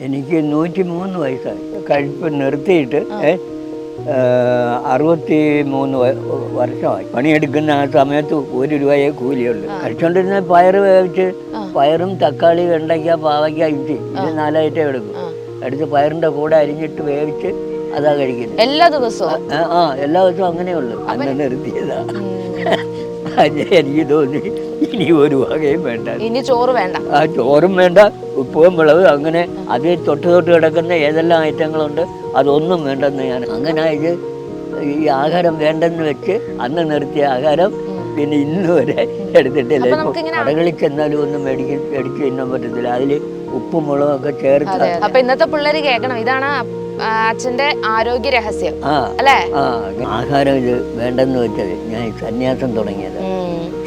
എനിക്ക് നൂറ്റി മൂന്ന് വയസ്സായി കഴിപ്പ് നിർത്തിയിട്ട് അറുപത്തി മൂന്ന് വർഷമായി. പണിയെടുക്കുന്ന ആ സമയത്ത് ഒരു രൂപയെ കൂലിയുള്ളു. കഴിച്ചോണ്ടിരുന്ന പയറ് വേവിച്ച് പയറും തക്കാളി വെണ്ടയ്ക്ക പാവയ്ക്ക ഇഞ്ചി ഇത് നാലായിട്ടേ എടുക്കും. എടുത്ത് പയറിന്റെ കൂടെ അരിഞ്ഞിട്ട് വേവിച്ച് അതാ കഴിക്കുന്നത്. എല്ലാ ദിവസവും? ആ, എല്ലാ ദിവസവും അങ്ങനെയുള്ളു. അങ്ങനെ നിർത്തിയതാ. എനിക്ക് തോന്നി ഇനി ഒരു വകയും വേണ്ട. ഇനി ചോറ് വേണ്ട. ആ ചോറും വേണ്ട ഉപ്പും വിളവ് അങ്ങനെ അത് തൊട്ട് തൊട്ട് കിടക്കുന്ന ഏതെല്ലാം ഐറ്റങ്ങളുണ്ട് അതൊന്നും വേണ്ടെന്ന് ഞാൻ അങ്ങനെ ഇത് ഈ ആഹാരം വേണ്ടെന്ന് വെച്ച് അന്ന് നിർത്തിയ ആഹാരം പിന്നെ ഇന്ന് വരെ എടുത്തിട്ടില്ല. കടകളിൽ ചെന്നാലും ഒന്നും മേടിക്കാൻ മേടിച്ച് തിന്നാൻ പറ്റത്തില്ല. അതിൽ ഉപ്പും മുളകൊക്കെ ചേർത്ത് അപ്പൊ ഇന്നത്തെ പിള്ളേര് കേൾക്കണം. ഇതാണ് അച്ഛന്റെ ആരോഗ്യ രഹസ്യം അല്ലേ? ആഹാരം ഇത് വേണ്ടെന്ന് വെച്ചത് ഞാൻ സന്യാസം തുടങ്ങിയത്.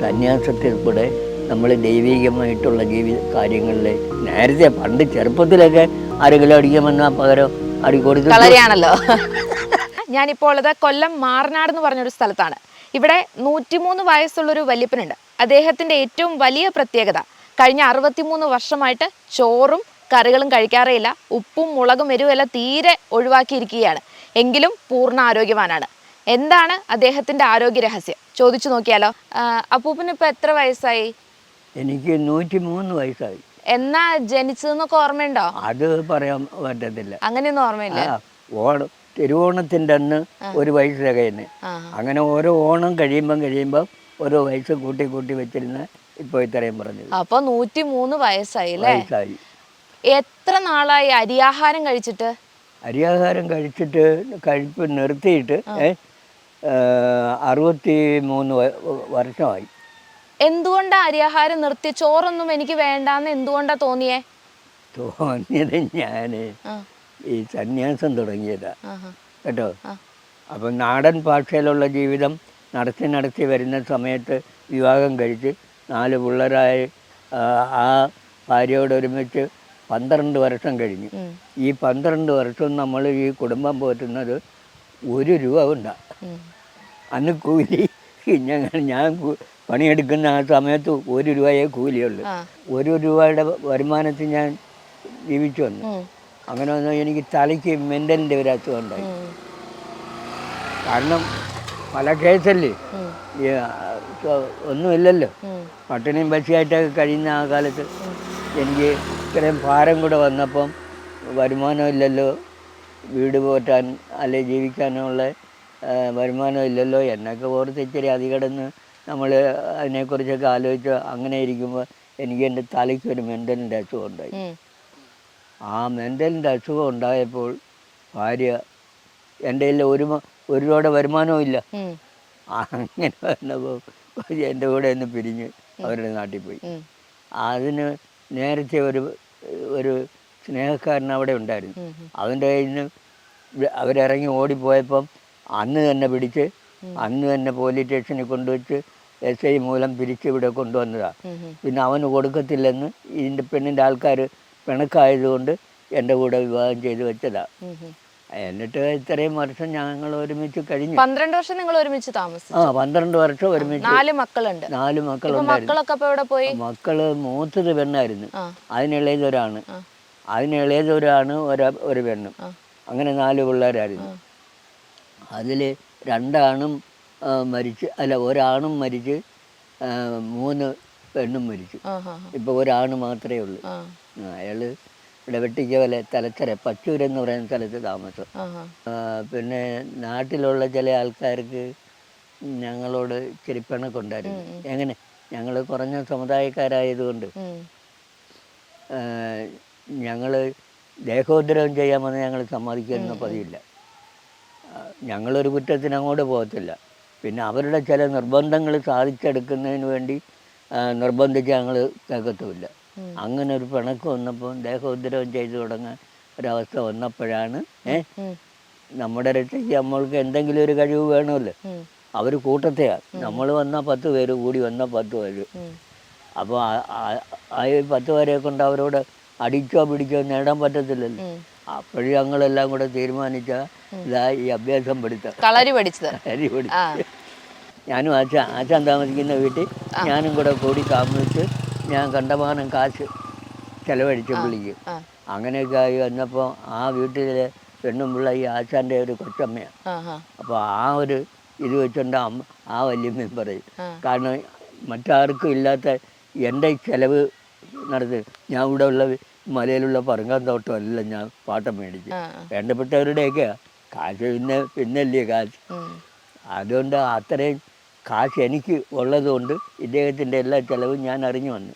സന്യാസത്തിൽ കൂടെ നമ്മൾ ദൈവികമായിട്ടുള്ള ജീവിത കാര്യങ്ങളിൽ നേരത്തെ പണ്ട് ചെറുപ്പത്തിലൊക്കെ ആരെങ്കിലും അടിക്കാമെന്നാൽ പകരം അടി കൊടുത്ത് കളരിയാണല്ലോ. ഞാനിപ്പോൾ ഉള്ളത് കൊല്ലം മാറനാട് എന്ന് പറഞ്ഞൊരു സ്ഥലത്താണ്. ഇവിടെ നൂറ്റിമൂന്ന് വയസ്സുള്ളൊരു വല്യപ്പനുണ്ട്. അദ്ദേഹത്തിന്റെ ഏറ്റവും വലിയ പ്രത്യേകത കഴിഞ്ഞ അറുപത്തിമൂന്ന് വർഷമായിട്ട് ചോറും കറികളും കഴിക്കാറേയില്ല. ഉപ്പും മുളകും എരിവെല്ലാം തീരെ ഒഴിവാക്കിയിരിക്കുകയാണ്. എങ്കിലും പൂർണ ആരോഗ്യവാനാണ് എന്താണ് അദ്ദേഹത്തിന്റെ ആരോഗ്യ രഹസ്യം ചോദിച്ചു നോക്കിയാലോ. അപ്പൂപ്പിന് അപ്പൂപ്പന് ഇപ്പൊ എത്ര വയസ്സായി? എനിക്ക് നൂറ്റി മൂന്ന് വയസ്സായി. എന്നാ ജനിച്ചതെന്നൊക്കെ ഓർമ്മയുണ്ടോ? അത് പറയാൻ പറ്റത്തില്ല. അങ്ങനെയൊന്നും ഓർമ്മയില്ല. ഓണം തിരുവോണത്തിന്റെ അന്ന് ഒരു വയസ്സ് തികയുന്നു. അങ്ങനെ ഓരോ ഓണം കഴിയുമ്പം കഴിയുമ്പം ഓരോ വയസ്സ് കൂട്ടി കൂട്ടി വെച്ചിരുന്ന ഇപ്പോൾ ഇത്രയും പറഞ്ഞത്. അപ്പൊ നൂറ്റി മൂന്ന് വയസ്സായി. എത്ര നാളായി അരിയാഹാരം കഴിച്ചിട്ട്? അരിയാഹാരം കഴിച്ചിട്ട് കഴിപ്പ് നിർത്തിയിട്ട് അറുപത്തി മൂന്ന് വർഷമായി. എന്തുകൊണ്ടാ അരിയാഹാരം നിർത്തി ചോറൊന്നും എനിക്ക് വേണ്ടാന്ന് എന്തുകൊണ്ടാ തോന്നിയേ? തോന്നിയത് ഞാൻ ഈ സന്യാസം തുടങ്ങിയതാ. കേട്ടോ. അപ്പം നാടൻ ഭാഷയിലുള്ള ജീവിതം നടത്തി നടത്തി വരുന്ന സമയത്ത് വിവാഹം കഴിച്ച് നാല് പിള്ളേരായി ആ ഭാര്യയോടൊരുമിച്ച് പന്ത്രണ്ട് വർഷം കഴിഞ്ഞു. ഈ പന്ത്രണ്ട് വർഷം നമ്മൾ ഈ കുടുംബം പോറ്റുന്നത് ഒരു രൂപ ഉണ്ട. അന്ന് കൂലി ഞങ്ങൾ ഞാൻ പണിയെടുക്കുന്ന ആ സമയത്ത് ഒരു രൂപയെ കൂലിയുള്ളൂ. ഒരു രൂപയുടെ വരുമാനത്തിൽ ഞാൻ ജീവിച്ചു വന്നു. അങ്ങനെ വന്നാൽ എനിക്ക് തലയ്ക്ക് മെന്റലിന്റെ ഒരു അസുഖം ഉണ്ടായി. കാരണം പല കേസല്ലേ? ഒന്നുമില്ലല്ലോ. പട്ടിണിയും പശിയായിട്ടൊക്കെ കഴിയുന്ന ആ കാലത്ത് എനിക്ക് ഇത്രയും ഭാരം കൂടെ വന്നപ്പം വരുമാനമില്ലല്ലോ വീട് പോറ്റാൻ അല്ലെ ജീവിക്കാനുള്ള വരുമാനമില്ലല്ലോ എന്നൊക്കെ ഓർത്ത് ഇച്ചിരി അതികടന്ന് നമ്മൾ അതിനെക്കുറിച്ചൊക്കെ ആലോചിച്ച് അങ്ങനെ ഇരിക്കുമ്പോൾ എനിക്ക് എന്റെ തലയ്ക്ക് ഒരു മെന്റലിന്റെ അസുഖം ഉണ്ടായി. ആ മെന്റലിന്റെ അസുഖം ഉണ്ടായപ്പോൾ ഭാര്യ എന്റെ കയ്യിൽ ഒരു ഒരു രൂപയുടെ വരുമാനവും ഇല്ല. അങ്ങനെ വന്നപ്പോൾ എന്റെ കൂടെ ഒന്ന് പിരിഞ്ഞ് അവരുടെ നാട്ടിൽ പോയി. അതിന് നേരത്തെ ഒരു ഒരു സ്നേഹക്കാരൻ അവിടെ ഉണ്ടായിരുന്നു. അവന്റെ കയ്യിൽ നിന്ന് അവരിറങ്ങി ഓടിപ്പോയപ്പം അന്ന് തന്നെ പിടിച്ച് അന്ന് തന്നെ പോലീസ് സ്റ്റേഷനിൽ കൊണ്ടുവച്ച് എസ് ഐ മൂലം പിരിച്ച് ഇവിടെ കൊണ്ടുവന്നതാണ്. പിന്നെ അവന് കൊടുക്കത്തില്ലെന്ന് ഇതിന്റെ പെണ്ണിന്റെ ആൾക്കാർ പിണക്കായതുകൊണ്ട് എന്റെ കൂടെ വിവാഹം ചെയ്തു വെച്ചതാണ്. എന്നിട്ട് ഇത്രയും വർഷം ഞങ്ങൾ ഒരുമിച്ച് കഴിഞ്ഞു. പന്ത്രണ്ട് വർഷം നിങ്ങൾ ഒരുമിച്ച് താമസിച്ചു. ആ പന്ത്രണ്ട് വർഷം ഒരുമിച്ച്. നാല് മക്കളുണ്ട്. നാല് മക്കളുണ്ട്. മക്കളുണ്ടായിരുന്നു മക്കളൊക്കെ പോയി? മക്കൾ മൂത്തത് പെണ്ണായിരുന്നു. അതിനിളയതൊരാണ്. അതിനിളയതൊരാണ് ഒരു ഒരു പെണ്ണും. അങ്ങനെ നാല് പിള്ളേരായിരുന്നു. അതിൽ രണ്ടാണും മരിച്ച് അല്ല ഒരാണും മരിച്ച് മൂന്ന് പെണ്ണും മരിച്ചു. ഇപ്പൊ ഇപ്പോൾ ഒരാണ് മാത്രമേ ഉള്ളൂ. അയാൾ അയാൾ ഇവിടെ തലച്ചര പച്ചൂര് എന്ന് പറയുന്ന സ്ഥലത്ത് താമസം. പിന്നെ നാട്ടിലുള്ള ചില ആൾക്കാർക്ക് ഞങ്ങളോട് ഇച്ചിരി പിണക്കുണ്ടായിരുന്നു എങ്ങനെ? ഞങ്ങൾ കുറഞ്ഞ സമുദായക്കാരായതുകൊണ്ട്. ഞങ്ങൾ ദേഹോദ്രവം ചെയ്യാമെന്ന് ഞങ്ങൾ സമ്മതിക്കുന്ന പതിവില്ല. ഞങ്ങളൊരു കുറ്റത്തിന് അങ്ങോട്ട് പോകത്തില്ല. പിന്നെ അവരുടെ ചില നിർബന്ധങ്ങൾ സാധിച്ചെടുക്കുന്നതിന് വേണ്ടി നിർബന്ധിച്ച് ഞങ്ങൾ കേൾക്കത്തുമില്ല. അങ്ങനെ ഒരു പിണക്ക് വന്നപ്പോൾ ദേഹോദ്രവം ചെയ്തു തുടങ്ങാൻ ഒരവസ്ഥ വന്നപ്പോഴാണ് ഏ? നമ്മുടെ രക്ഷയ്ക്ക് നമ്മൾക്ക് എന്തെങ്കിലും ഒരു കഴിവ് വേണമല്ലോ. അവർ അവർ കൂട്ടത്തെയാണ് നമ്മൾ വന്നാൽ പത്ത് പേര് കൂടി വന്നാൽ പത്ത് പേര്. അപ്പോൾ ആ പത്ത് പേരെ കൊണ്ട് അവരോട് അടിച്ചോ പിടിച്ചോ നേടാൻ പറ്റത്തില്ലല്ലോ. അപ്പോഴും ഞങ്ങളെല്ലാം കൂടെ തീരുമാനിച്ച ഇതാ ഈ അഭ്യാസം പിടുത്തം കളരി പഠിച്ചത്. കളരി ഞാനും ആശാൻ ആശാൻ താമസിക്കുന്ന വീട്ടിൽ ഞാനും കൂടെ കൂടി താമസിച്ച് ഞാൻ കണ്ടമാനം കാശ് ചെലവഴിച്ച് പുള്ളിക്ക് അങ്ങനെയൊക്കെ ആയി വന്നപ്പോൾ ആ വീട്ടിലെ പെണ്ണും പിള്ള ഈ ആശാന്റെ ഒരു കൊച്ചമ്മയാണ് അപ്പോൾ ആ. ഒരു ഇത് വെച്ചുകൊണ്ട് അമ്മ ആ വല്യമ്മയും പറയും കാരണം മറ്റാർക്കും ഇല്ലാത്ത എന്റെ ചിലവ് നടത്തി ഞാൻ ഇവിടെ ഉള്ള മലയിലുള്ള പറങ്കാൻ തോട്ടമല്ല ഞാൻ പാട്ടം മേടിച്ചു. വേണ്ടപ്പെട്ടവരുടെയൊക്കെയാണ് വേണ്ടപ്പെട്ടവരുടെയൊക്കെ കാശ് പിന്നെ പിന്നല്ലേ കാശ്. അതുകൊണ്ട് അത്രയും കാശ് എനിക്ക് ഉള്ളതുകൊണ്ട് ഇദ്ദേഹത്തിന്റെ എല്ലാ ചിലവും ഞാൻ അറിഞ്ഞു വന്നു.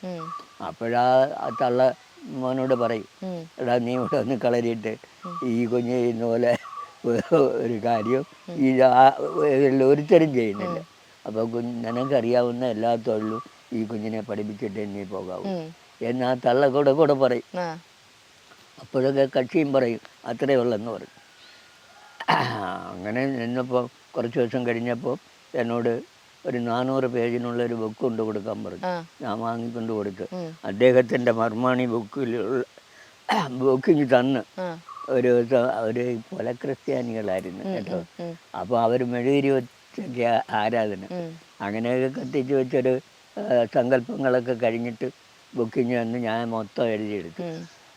അപ്പോഴാ ആ തള്ള മോനോട് പറയും എടാ നീ ഇവിടെ ഒന്ന് കളരിയിട്ട് ഈ കുഞ്ഞ് ചെയ്യുന്ന പോലെ ഒരു കാര്യം ഈ ഒരുത്തരും ചെയ്യുന്നില്ല. അപ്പോൾ കുഞ്ഞ് നിനക്കറിയാവുന്ന എല്ലാ തൊഴിലും ഈ കുഞ്ഞിനെ പഠിപ്പിച്ചിട്ട് നീ പോകാവൂ. എന്ന് ആ തള്ള കൂടെ കൂടെ പറയും. അപ്പോഴൊക്കെ കക്ഷിയും പറയും അത്രേ ഉള്ളെന്ന് പറയും. അങ്ങനെ നിന്നപ്പോൾ കുറച്ച് ദിവസം കഴിഞ്ഞപ്പോൾ എന്നോട് ഒരു നാനൂറ് പേജിനുള്ള ഒരു ബുക്ക് കൊണ്ട് കൊടുക്കാൻ പറഞ്ഞു. ഞാൻ വാങ്ങിക്കൊണ്ട് കൊടുത്തു. അദ്ദേഹത്തിന്റെ അദ്ദേഹത്തിന്റെ മർമാണി ബുക്കിലുള്ള ബുക്കിങ് തന്ന്. ഒരു ദിവസം അവർ കൊല ക്രിസ്ത്യാനികളായിരുന്നു കേട്ടോ. അപ്പോൾ അവർ മെഴുകിരി വെച്ചൊക്കെ ആരാധന. അങ്ങനെയൊക്കെ കത്തിച്ച് വെച്ചൊരു സങ്കല്പങ്ങളൊക്കെ കഴിഞ്ഞിട്ട് ബുക്കിങ് വന്ന് ഞാൻ മൊത്തം എഴുതിയെടുത്തു.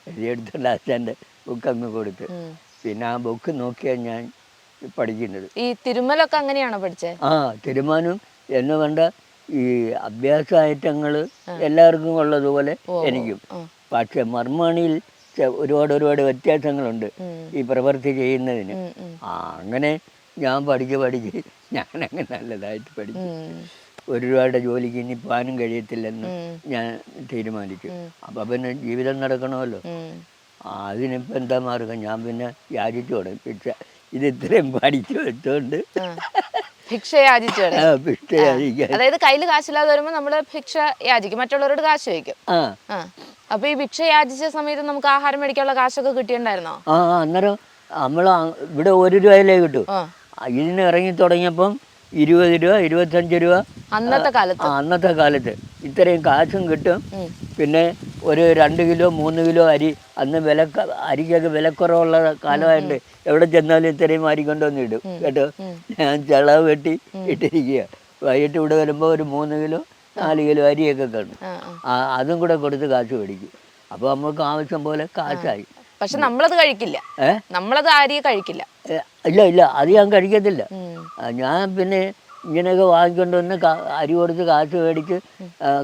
എഴുതിയെടുത്ത് ലാസ്റ്റന്റെ ബുക്ക് അങ്ങ് കൊടുത്ത്. പിന്നെ ആ ബുക്ക് നോക്കിയാൽ ഞാൻ പഠിക്കുന്നത്. ഈ തിരുമലൊക്കെ അങ്ങനെയാണോ പഠിച്ചത് ആ തീരുമാനം എന്ന് കണ്ട ഈ അഭ്യാസ ഐറ്റങ്ങൾ എല്ലാവർക്കും ഉള്ളതുപോലെ എനിക്കും. പക്ഷെ മർമാണിയിൽ ഒരുപാട് ഒരുപാട് വ്യത്യാസങ്ങളുണ്ട് ഈ പ്രവൃത്തി ചെയ്യുന്നതിന്. ആ അങ്ങനെ ഞാൻ പഠിച്ച് പഠിച്ച് ഞാനങ്ങ് നല്ലതായിട്ട് പഠിച്ചു. ഒരുപാട് ജോലിക്ക് ഇനി പോകാനും കഴിയത്തില്ലെന്ന് ഞാൻ തീരുമാനിച്ചു. അപ്പൊ പിന്നെ ജീവിതം നടക്കണമല്ലോ. അതിനിപ്പോ അതിനിപ്പോൾ എന്താ മാർഗം? ഞാൻ പിന്നെ യാചിച്ചു തുടങ്ങി. ഇത് ഇത്രയും പഠിച്ചു വെച്ചോണ്ട്. ഭിക്ഷ അതായത് കയ്യിൽ കാശില്ലാതെ വരുമ്പോ നമ്മൾ ഭിക്ഷ യാചിക്കും മറ്റുള്ളവരോട് കാശ് വയ്ക്കും അപ്പൊ ഈ ഭിക്ഷ യാചിച്ച സമയത്ത് നമുക്ക് ആഹാരം മേടിക്കാനുള്ള കാശൊക്കെ കിട്ടിയിട്ടുണ്ടായിരുന്നോ? ആ അന്നേരം നമ്മൾ ഇവിടെ ഒരു രൂപയിലേ കിട്ടും. ഇതിന് ഇറങ്ങി തുടങ്ങിയപ്പം ഇരുപത് രൂപ ഇരുപത്തഞ്ച് രൂപ. അന്നത്തെ കാലത്ത്. അന്നത്തെ കാലത്ത് ഇത്രയും കാശും കിട്ടും. പിന്നെ ഒരു രണ്ട് കിലോ മൂന്ന് കിലോ അരി അന്ന് വില അരിക്കൊക്കെ വിലക്കുറവുള്ള കാലമായിട്ട് എവിടെ ചെന്നാലും ഇത്രയും അരി കൊണ്ടുവന്ന് ഇടും. കേട്ടോ? ഞാൻ ചളവ് വെട്ടി ഇട്ടിരിക്കുക വൈകിട്ട് ഇവിടെ വരുമ്പോൾ ഒരു മൂന്ന് കിലോ നാല് കിലോ അരിയൊക്കെ കാണും അതും കൂടെ കൊടുത്ത് കാശ് മേടിക്കും. അപ്പോൾ നമുക്ക് ആവശ്യം പോലെ കാശായി. പക്ഷെ നമ്മളത് കഴിക്കില്ല. നമ്മളത് ആരെയും കഴിക്കില്ല. ഇല്ല ഇല്ല. അത് ഞാൻ കഴിക്കത്തില്ല. ഞാൻ പിന്നെ ഇങ്ങനെയൊക്കെ വാങ്ങിക്കൊണ്ട് വന്ന് കാ- അരി കൊടുത്ത് കാശ് മേടിച്ച്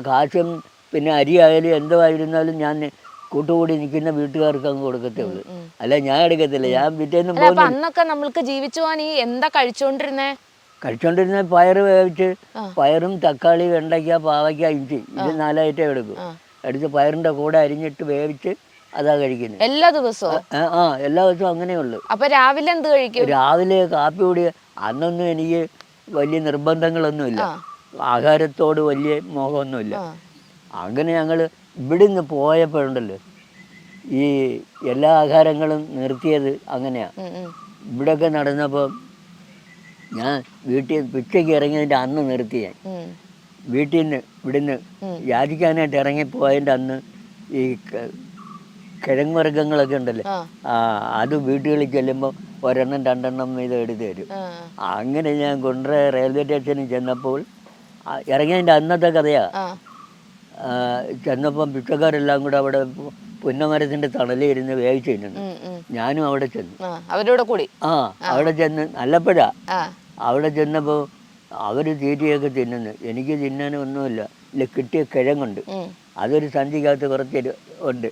കാശും പിന്നെ അരി ആയാലും എന്തോ ആയിരുന്നാലും ഞാൻ കൂട്ടുകൂടി നിൽക്കുന്ന വീട്ടുകാർക്ക് അങ്ങ് കൊടുക്കത്തേ ഉള്ളൂ. അല്ല ഞാൻ എടുക്കത്തില്ല. ഞാൻ പിറ്റേന്ന് അപ്പൊ അന്നൊക്കെ നമ്മൾക്ക് ജീവിച്ചു പോകാൻ ഈ എന്താ കഴിച്ചോണ്ടിരുന്നേ? കഴിച്ചോണ്ടിരുന്ന പയറ് വേവിച്ച് പയറും തക്കാളി വെണ്ടയ്ക്ക പാവയ്ക്ക ഇഞ്ചി ഇത് നാലായിട്ടേ എടുക്കും. എടുത്ത് പയറിന്റെ കൂടെ അരിഞ്ഞിട്ട് വേവിച്ച് അതാ കഴിക്കുന്നത്. എല്ലാ ദിവസവും? ആ, എല്ലാ ദിവസവും അങ്ങനെയുള്ളൂ അപ്പൊ രാവിലെ എന്ത് കഴിക്കും? രാവിലെ കാപ്പി കൂടി അന്നൊന്നും എനിക്ക് വലിയ നിർബന്ധങ്ങളൊന്നുമില്ല. ആഹാരത്തോട് വലിയ മോഹമൊന്നുമില്ല. അങ്ങനെ ഞങ്ങൾ ഇവിടുന്ന് പോയപ്പോഴുണ്ടല്ലോ. ഈ എല്ലാ ആഹാരങ്ങളും നിർത്തിയത് അങ്ങനെയാണ്. ഇവിടെയൊക്കെ നടന്നപ്പോൾ ഞാൻ വീട്ടിൽ പിച്ചയ്ക്ക് ഇറങ്ങിയതിന്റെ അന്ന് നിർത്തി ഞാൻ. ഉം. വീട്ടിൽ നിന്ന് ഇവിടുന്ന്. യാചിക്കാനായിട്ട് ഇറങ്ങിപ്പോയതിന്റെ അന്ന് ഈ കിഴങ്ങ് വർഗങ്ങളൊക്കെ ഉണ്ടല്ലോ? ആ. അത് വീട്ടുകളിൽ ചെല്ലുമ്പോൾ ഒരെണ്ണം രണ്ടെണ്ണം ഇത് എടുത്ത് തരും. അങ്ങനെ ഞാൻ കൊണ്ടുവര റെയിൽവേ സ്റ്റേഷനിൽ ചെന്നപ്പോൾ ഇറങ്ങിയതിന്റെ അന്നത്തെ കഥയാണ് ചെന്നപ്പം പിച്ചക്കാരെല്ലാം കൂടെ അവിടെ പുന്നമരത്തിന്റെ തണലിൽ തണലിരുന്ന് വേവിച്ച് തിന്നുന്നു. ഉം, ഉം. ഞാനും അവിടെ ചെന്നു. അവരോട് കൂടി? ആ അവിടെ ചെന്ന് അല്ലപ്പഴ അവിടെ ചെന്നപ്പോൾ അവർ തീറ്റയൊക്കെ തിന്നുന്നു. എനിക്ക് തിന്നാനൊന്നുമില്ല ഇല്ല കിട്ടിയ കിഴങ്ങുണ്ട്. അതൊരു സഞ്ചിക്കകത്ത് കുറച്ച് ഉണ്ട്.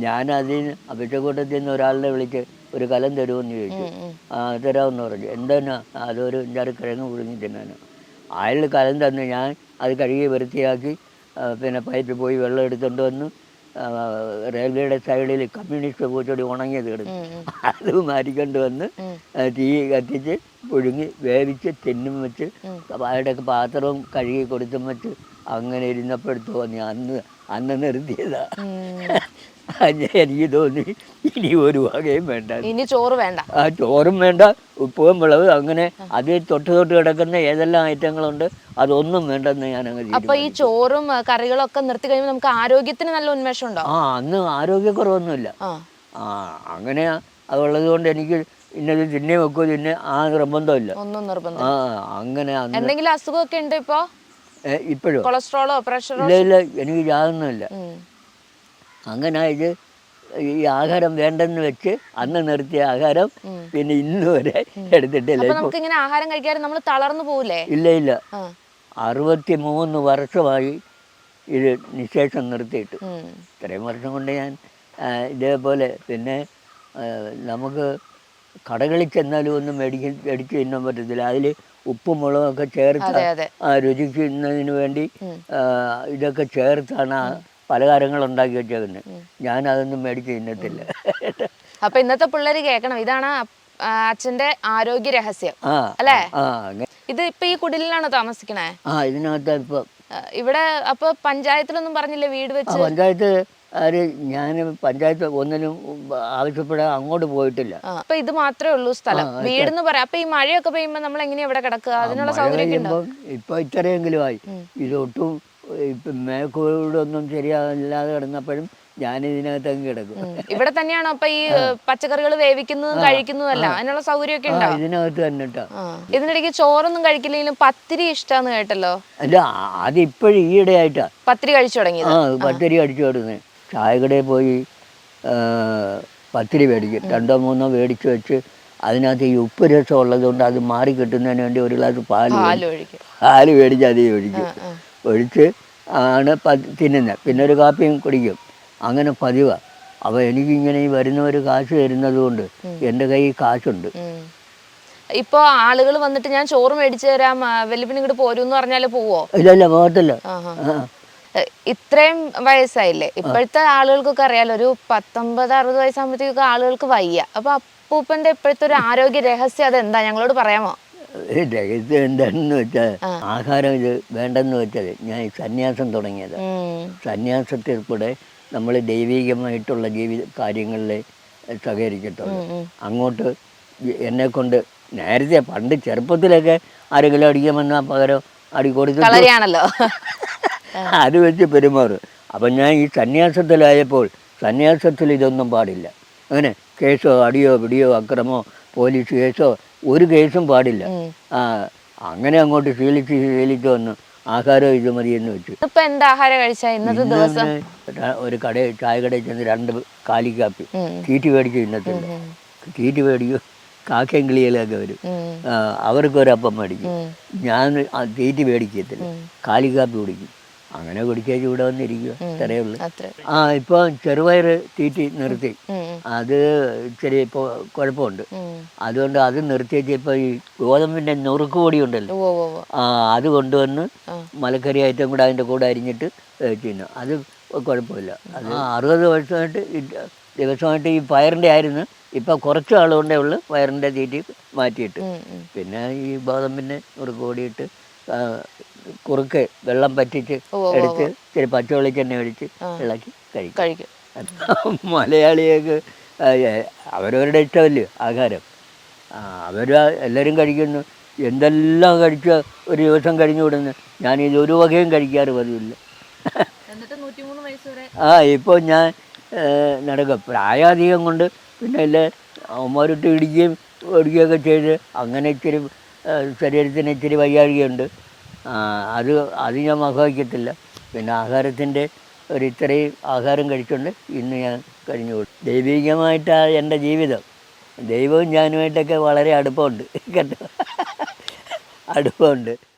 ഞാൻ അതിന് അഭിഷക്കൂട്ടത്തിൽ നിന്ന് ഒരാളിനെ വിളിച്ച് ഒരു കലം തരുമെന്ന് ചോദിച്ചു. ആ തരാമെന്ന് പറഞ്ഞു. എന്താ അതൊരു അഞ്ചാറ് കിഴങ്ങ് പുഴുങ്ങി തിന്നാനോ. അയാൾ കലം തന്നു ഞാൻ അത് കഴുകി വൃത്തിയാക്കി പിന്നെ പൈപ്പിൽ പോയി വെള്ളം എടുത്തുകൊണ്ട് വന്ന് റെയിൽവേയുടെ സൈഡിൽ കമ്മ്യൂണിസ്റ്റ് പൂച്ചൊടി ഉണങ്ങിയത് കിടന്നു ഉം, ഉം. അത് മാറ്റിക്കൊണ്ട് വന്ന്. തീ കത്തിച്ച് പുഴുങ്ങി വേവിച്ച് തിന്നും വെച്ച് അവിടെ പാത്രവും കഴുകി കൊടുത്തും വെച്ച് അങ്ങനെ ഇരുന്നപ്പോഴത്തോ തോന്നി അന്ന് അന്ന് നിർത്തിയതാ എനിക്ക് തോന്നി ഇനി ഒരു വകയും വേണ്ട. ഇനി ചോറ് വേണ്ട. ആ ചോറും വേണ്ട ഉപ്പും വിളവ് അങ്ങനെ അത് തൊട്ട് തൊട്ട് കിടക്കുന്ന ഏതെല്ലാം ഐറ്റങ്ങളുണ്ട് അതൊന്നും വേണ്ടെന്ന് ഞാൻ അങ്ങ് അപ്പൊ ഈ ചോറും കറികളും ഒക്കെ നിർത്തി കഴിയുമ്പോൾ നമുക്ക് ആരോഗ്യത്തിന് നല്ല ഉന്മേഷം ഉണ്ടോ? ആ അന്ന് ആരോഗ്യക്കുറവൊന്നുമില്ല. ആ. അങ്ങനെ അതുള്ളത് കൊണ്ട് എനിക്ക് ഇന്നത് തിന്നെ വെക്കോ തിന്നെ ആ നിർബന്ധമില്ല. ഒന്നും നിർബന്ധം ആ അങ്ങനെ എന്തെങ്കിലും അസുഖമൊക്കെ ഉണ്ട് ഇപ്പോ? ഇപ്പോഴും? കൊളസ്ട്രോളോ പ്രഷറോ? ഇല്ല ഇല്ല എനിക്ക് യാതൊന്നുമില്ല. അങ്ങനെ ഇത് ഈ ആഹാരം വേണ്ടെന്ന് വെച്ച് അന്ന് നിർത്തിയ ആഹാരം പിന്നെ ഇന്നുവരെ എടുത്തിട്ടില്ല. നമുക്ക് ഇങ്ങനെ ആഹാരം കഴിക്കാതെ നമ്മൾ തളർന്നു പോകില്ലേ ഇല്ല ഇല്ല. അറുപത്തി മൂന്ന് വർഷമായി ഇത് നിശേഷം നിർത്തിയിട്ട്. ഇത്രയും വർഷം കൊണ്ട് ഞാൻ ഇതേപോലെ പിന്നെ നമുക്ക് കടകളിൽ ചെന്നാലും ഒന്നും മേടിക്ക മേടിച്ച് തിന്നാൻ പറ്റത്തില്ല. അതിൽ ഉപ്പും മുളകൊക്കെ ചേർത്ത് ആ, രുചിക്കുന്നതിന് വേണ്ടി ഇതൊക്കെ ചേർത്താണ് പലഹാരങ്ങൾ ഉണ്ടാക്കി വെച്ചേക്കുന്നത് ഞാൻ അതൊന്നും മേടിച്ച് തിന്നത്തില്ല. അപ്പൊ ഇന്നത്തെ പിള്ളേര് കേൾക്കണം. ഇതാണ് അച്ഛന്റെ ആരോഗ്യ രഹസ്യം അല്ലേ? ഇത് ഇപ്പൊ ഈ കുടിലാണോ താമസിക്കണേ? ആ ഇതിനകത്ത് ഇപ്പൊ ഇവിടെ അപ്പൊ പഞ്ചായത്തിലൊന്നും പറഞ്ഞില്ലേ വീട് വെച്ച്? പഞ്ചായത്ത് ആര് ഞാൻ പഞ്ചായത്ത് ഒന്നിനും ആവശ്യപ്പെടാൻ അങ്ങോട്ട് പോയിട്ടില്ല. അപ്പൊ ഇത് മാത്രമേ ഉള്ളൂ സ്ഥലം. വീടെന്ന് പറയാം. അപ്പൊ ഈ മഴയൊക്കെ പെയ്യുമ്പോ നമ്മൾ എങ്ങനെയാ ഇവിടെ കിടക്കുക? അതിനുള്ള സൗകര്യം ഇപ്പൊ ഇത്രയെങ്കിലും ആയി. ഇതൊട്ടും ഇപ്പം മേക്കൂടൊന്നും ശരിയാകില്ലാതെ കിടന്നപ്പോഴും ഞാൻ ഇതിനകത്ത് അങ്ങ് കിടക്കും ഇവിടെ തന്നെയാണോ അപ്പൊ ഈ പച്ചക്കറികൾ വേവിക്കുന്നതും കഴിക്കുന്നതും അല്ല അതിനുള്ള സൗകര്യമൊക്കെ ഉണ്ടോ? ഇതിനകത്ത് തന്നെ. ഇതിനിടയ്ക്ക് ചോറൊന്നും കഴിക്കില്ലെങ്കിലും പത്തിരി ഇഷ്ടാന്ന് കേട്ടല്ലോ? അല്ല അതിപ്പോഴും ഈയിടെ ആയിട്ടാ പത്തിരി കഴിച്ചു തുടങ്ങി ആ പത്തിരി കഴിച്ചു തുടങ്ങി ചായക്കടയിൽ പോയി പത്തിരി മേടിക്കും. രണ്ടോ മൂന്നോ മേടിച്ചു വെച്ച് അതിനകത്ത് ഈ ഉപ്പ് രസം ഉള്ളതുകൊണ്ട് അത് മാറി കിട്ടുന്നതിന് വേണ്ടി ഒരു ഗ്ലാസ് പാൽ പാൽ ഒഴിക്കും. പാൽ മേടിച്ച് അതേ ഒഴിക്കും. ഒഴിച്ച് ആണ് തിന്നുന്നത്. പിന്നെ ഒരു കാപ്പിയും കുടിക്കും. അങ്ങനെ പതിവാണ് അപ്പോൾ എനിക്കിങ്ങനെ ഈ ഒരു കാശ് തരുന്നത് കൊണ്ട് എന്റെ കയ്യിൽ കാശുണ്ട്. ഇപ്പോൾ ഇപ്പൊ ആളുകൾ വന്നിട്ട് ഞാൻ ചോറ് മേടിച്ചു തരാം വെല്ലുപ്പിന് ഇങ്ങോട്ട് പോരും എന്ന് പറഞ്ഞാൽ പോവോ? ഇല്ല ഇല്ല പോകത്തില്ല. ഇത്രയും വയസ്സായില്ലേ? ഇപ്പോഴത്തെ ആളുകൾക്കൊക്കെ അറിയാലോ ഒരു പത്തൊമ്പത് അറുപത് വയസ്സാകുമ്പോഴത്തേക്കൊക്കെ ആളുകൾക്ക് വയ്യ. അപ്പോൾ അപ്പൂപ്പന്റെ ഇപ്പോഴത്തെ ഒരു ആരോഗ്യ രഹസ്യം അതെന്താ? ഞങ്ങളോട് പറയാമോ? രഹസ്യം എന്താണെന്ന് വെച്ചാൽ ആഹാരം ഇത് വേണ്ടെന്ന് വെച്ചാൽ ഞാൻ സന്യാസം തുടങ്ങിയത്. സന്യാസത്തിൽ കൂടെ നമ്മൾ ദൈവികമായിട്ടുള്ള ജീവിത കാര്യങ്ങളിൽ സഹകരിക്കത്തുള്ളൂ അങ്ങോട്ട് എന്നെ കൊണ്ട് നേരത്തെ പണ്ട് ചെറുപ്പത്തിലൊക്കെ ആരെങ്കിലും അടിക്കാമെന്നാൽ പകരം അടി കൊടുത്തിട്ട് കളരിയാണല്ലോ. അത് വെച്ച് പെരുമാറും. അപ്പം ഞാൻ ഈ സന്യാസത്തിലായപ്പോൾ സന്യാസത്തിൽ ഇതൊന്നും പാടില്ല. അങ്ങനെ കേസോ അടിയോ പിടിയോ അക്രമോ പോലീസ് കേസോ ഒരു കേസും പാടില്ല. ആ അങ്ങനെ അങ്ങോട്ട് ശീലിച്ച് ശീലിച്ച് വന്നു ആഹാരം ഇത് എന്ന് വെച്ചു. ഇപ്പൊ എന്താ ആഹാരം കഴിച്ച? ഇന്നത്തെ ദിവസം? ഒരു കട ചായ കടയിൽ ചെന്ന് രണ്ട് കാലിക്കാപ്പി കാപ്പി തീറ്റി മേടിച്ച് ഇന്നത്തെ തീറ്റി മേടിക്കും കാക്കയും കിളിയിലൊക്കെ വരും. അവർക്കൊരപ്പം മേടിക്കും. ഞാൻ തീറ്റി മേടിക്കത്തില്ല. കാലിക്കാപ്പി കുടിക്കും. അങ്ങനെ കുടിച്ചേച്ച് ഇവിടെ വന്നിരിക്കുക ഇത്രയേ ഉള്ളൂ. ആ ഇപ്പൊ ചെറുപയർ തീറ്റി നിർത്തി. അത് ഇച്ചിരി ഇപ്പോൾ കുഴപ്പമുണ്ട്. അതുകൊണ്ട് അത് നിർത്തിയിട്ട് ഇപ്പോൾ ഈ ഗോതമ്പിന്റെ നുറുക്ക് പൊടി ഉണ്ടല്ലോ. ആ അത് കൊണ്ടുവന്ന് മലക്കറി ഐറ്റം കൂടെ അതിന്റെ കൂടെ അരിഞ്ഞിട്ട് ചെയ്യുന്നു അത് കുഴപ്പമില്ല. അത് അറുപത് വർഷമായിട്ട് ദിവസമായിട്ട് ഈ പയറിന്റെ ആയിരുന്നു. ഇപ്പം കുറച്ച് ആളുകൊണ്ടേ ഉള്ളു പയറിന്റെ തീറ്റി മാറ്റിയിട്ട്. പിന്നെ ഈ ഗോതമ്പിന്റെ നുറുക്ക് പൊടിയിട്ട് കുറുക്ക് വെള്ളം പറ്റിച്ച് എടുത്ത് ഇച്ചിരി പച്ചവെളിച്ചെണ്ണ ഒഴിച്ച് ഇളക്കി കഴിക്കും. കഴിക്കും. മലയാളികൾക്ക് അവരവരുടെ ഇഷ്ടമല്ലേ ആഹാരം? അവർ എല്ലാവരും കഴിക്കുന്നു. എന്തെല്ലാം കഴിച്ച ഒരു ദിവസം കഴിഞ്ഞു വിടുന്നു. ഞാൻ ഇത് ഒരു വകയും കഴിക്കാറ് പതിവില്ല ആ ഇപ്പോൾ ഞാൻ നടക്കും. നടക്കുക പ്രായാധികം കൊണ്ട് പിന്നെ എല്ലാ അവന്മാരിട്ട് ഇടിക്കുകയും ഓടിക്കുകയൊക്കെ ചെയ്ത് അങ്ങനെ ഇച്ചിരി ശരീരത്തിന് ഇച്ചിരി വയ്യാഴികയുണ്ട്. അത് അത് ഞാൻ വകവയ്ക്കത്തില്ല പിന്നെ ആഹാരത്തിന്റെ ഒരു ഇത്രയും ആഹാരം കഴിച്ചുകൊണ്ട് ഇന്ന് ഞാൻ കഴിഞ്ഞു കൊടുക്കും ദൈവികമായിട്ടാണ് എന്റെ ജീവിതം. ദൈവവും ഞാനുമായിട്ടൊക്കെ വളരെ അടുപ്പമുണ്ട്. കേട്ടോ? അടുപ്പമുണ്ട്.